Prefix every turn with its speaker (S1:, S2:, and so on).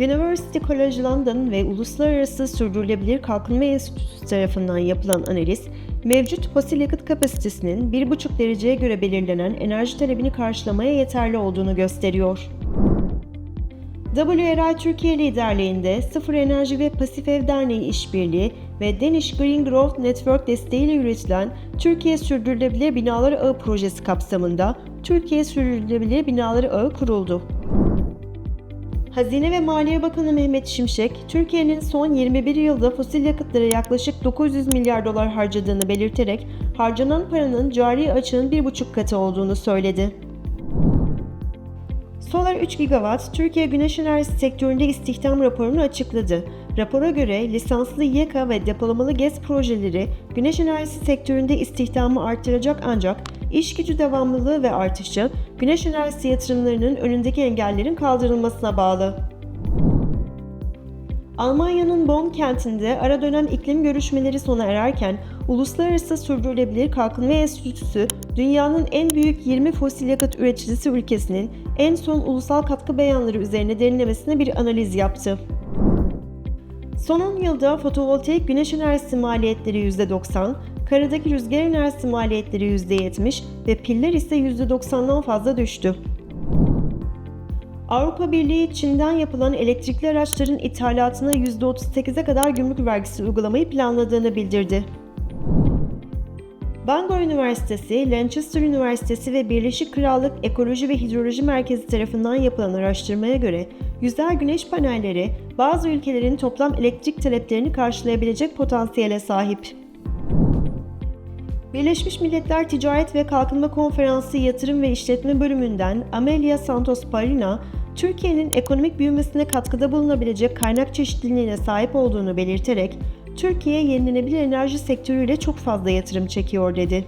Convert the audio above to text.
S1: University College London ve Uluslararası Sürdürülebilir Kalkınma Enstitüsü tarafından yapılan analiz, mevcut fosil yakıt kapasitesinin 1,5 dereceye göre belirlenen enerji talebini karşılamaya yeterli olduğunu gösteriyor. WRI Türkiye liderliğinde Sıfır Enerji ve Pasif Ev Derneği işbirliği ve Danish Green Growth Network desteğiyle üretilen Türkiye Sürdürülebilir Binaları Ağı projesi kapsamında Türkiye Sürdürülebilir Binaları Ağı kuruldu. Hazine ve Maliye Bakanı Mehmet Şimşek, Türkiye'nin son 21 yılda fosil yakıtlara yaklaşık 900 milyar dolar harcadığını belirterek harcanan paranın cari açığın 1,5 katı olduğunu söyledi. Solar 3 Gigawatt, Türkiye güneş enerjisi sektöründe istihdam raporunu açıkladı. Rapora göre lisanslı YK ve depolamalı GES projeleri güneş enerjisi sektöründe istihdamı artıracak ancak iş gücü devamlılığı ve artışı güneş enerjisi yatırımlarının önündeki engellerin kaldırılmasına bağlı. Almanya'nın Bonn kentinde ara dönem iklim görüşmeleri sona ererken Uluslararası Sürdürülebilir Kalkınma Enstitüsü dünyanın en büyük 20 fosil yakıt üreticisi ülkesinin en son ulusal katkı beyanları üzerine derinlemesine bir analiz yaptı. Son 10 yılda fotovoltaik güneş enerjisi maliyetleri %90, karadaki rüzgar enerjisi maliyetleri %70 ve piller ise %90'dan fazla düştü. Avrupa Birliği Çin'den yapılan elektrikli araçların ithalatına %38'e kadar gümrük vergisi uygulamayı planladığını bildirdi. Bangor Üniversitesi, Lancaster Üniversitesi ve Birleşik Krallık Ekoloji ve Hidroloji Merkezi tarafından yapılan araştırmaya göre yüzer güneş panelleri bazı ülkelerin toplam elektrik taleplerini karşılayabilecek potansiyele sahip. Birleşmiş Milletler Ticaret ve Kalkınma Konferansı Yatırım ve İşletme Bölümünden Amelia Santos Parina, Türkiye'nin ekonomik büyümesine katkıda bulunabilecek kaynak çeşitliliğine sahip olduğunu belirterek, Türkiye yenilenebilir enerji sektörüyle çok fazla yatırım çekiyor dedi.